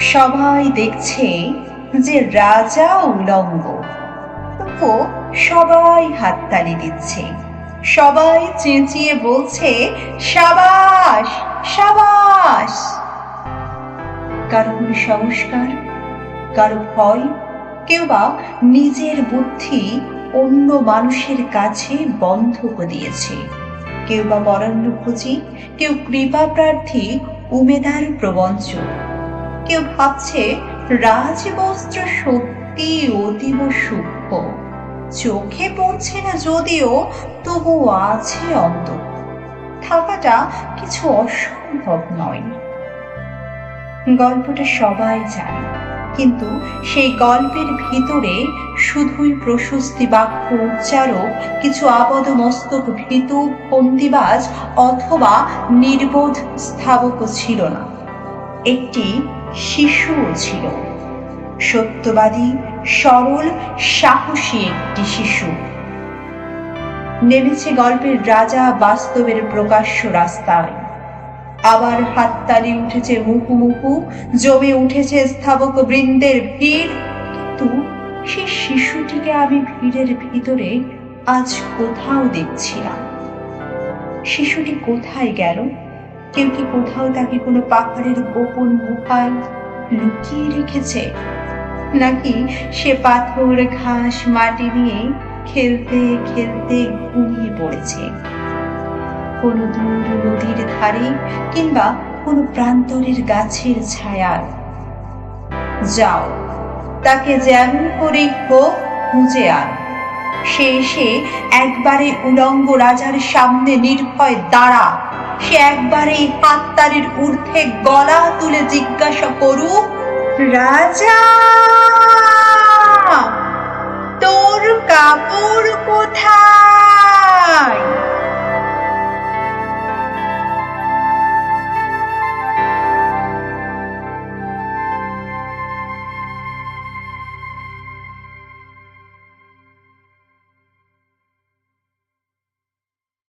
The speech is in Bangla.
সবাই দেখছে যে রাজা উলঙ্গ। তবুও সবাই হাততালি দিচ্ছে। সবাই চেঁচিয়ে বলছে, সাবাস সাবাস! কারও কোনো সংস্কার কারও ভয়, কেউ বা নিজের বুদ্ধি অন্য মানুষের কাছে বন্ধক দিয়েছে। কেউ বা বরণ্যভোজী কেউ কৃপা প্রার্থী, উমেদার প্রবঞ্চক। কেউ ভাবছে রাজবস্ত্র সত্যি অতীব সূক্ষ্ম। চোখে পড়ছে না যদিও, তবু আছে অন্ত থাকাটা কিছু অসম্ভব নয়। গল্পটা সবাই জানে, কিন্তু সেই গল্পের ভিতরে শুধুই প্রশস্তি বাক্য উচ্চারক কিছু আবদ মস্তক ভীতু ফন্দিবাজ অথবা নির্বোধ স্থাবকও ছিল না। একটি শিশুও ছিল। সত্যবাদী, সরল, সাহসী একটি শিশু। নেমেছে গল্পের রাজা বাস্তবের প্রকাশ্য রাস্তায়। আবার হাততালি উঠেছে মুহু মুহু জমে উঠেছে স্থাবক বৃন্দের ভিড়। কিন্তু সেই শিশুটিকে আমি ভিড়ের ভিতরে আজ কোথাও দেখছি না। শিশুটি কোথায় গেল? কেউ কি কোথাও তাকে কোনো পাহাড়ের গোপন গুহায় লুকিয়ে রেখেছে? নাকি সে পাথর, ঘাস, মাটি নিয়ে খেলতে খেলতে ঘুমিয়ে পড়েছে? কোনো দূর, নদীর ধারে কিংবা কোনো প্রান্তরের গাছের ছায়ায়? যাও, তাকে যেমন করে হোক খুঁজে আন। সে এসে একবারে উলঙ্গ রাজার সামনে নির্ভয় দাঁড়া। সে একবারে হাততালির ঊর্ধ্বে গলা তুলে জিজ্ঞাসা করুক, রাজা!